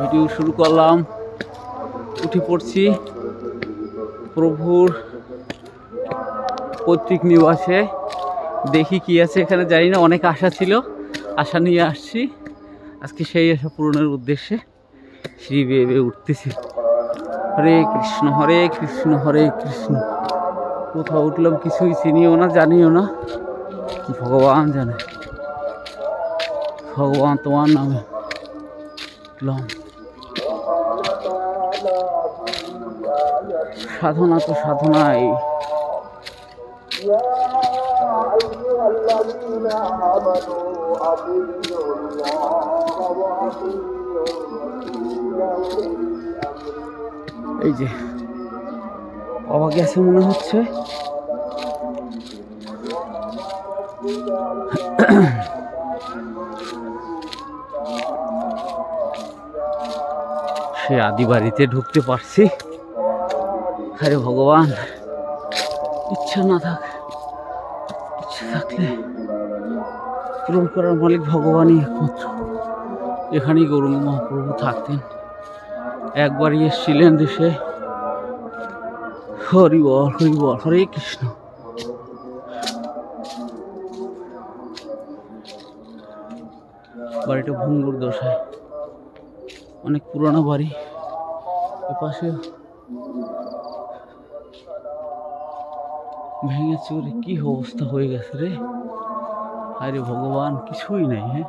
Video শুরু করলাম। উঠে পড়ছি। প্রভুর পৈতৃক নিবাসে। দেখি কি আছে। এখানে জানি না, অনেক আশা ছিল। আশা নিয়ে আসছি। আজকে সেই আশা পূরণের উদ্দেশ্যে শ্রী বেয়ে বেয়ে উঠতেছি। হরে কৃষ্ণ হরে কৃষ্ণ হরে কৃষ্ণ। কোথাও উঠলাম কিছুই চিনিও না, জানিও না। ভগবান জানে। ভগবান তোমার নামে। উঠলাম সাধনা তো সাধনাই। এই যে বাবা গেছে মনে হচ্ছে। সে আদি বাড়িতে ঢুকতে পারছি। আরে ভগবান, ইচ্ছা না থাক। ইচ্ছা থাকলে পূরণ করার মালিক ভগবানই একমাত্র। এখানেই গৌরঙ্গ মহাপ্রভু থাকতেন। একবারই এসেছিলেন দেশে। হরি বল হরি বল হরে কৃষ্ণ। বাড়িটা ভঙ্গুর দশায়। অনেক পুরনো বাড়ি। এপাশে ভেঙে চুরে কি অবস্থা হয়ে গেছে রে? আরে ভগবান, কিছুই নাই হ্যাঁ?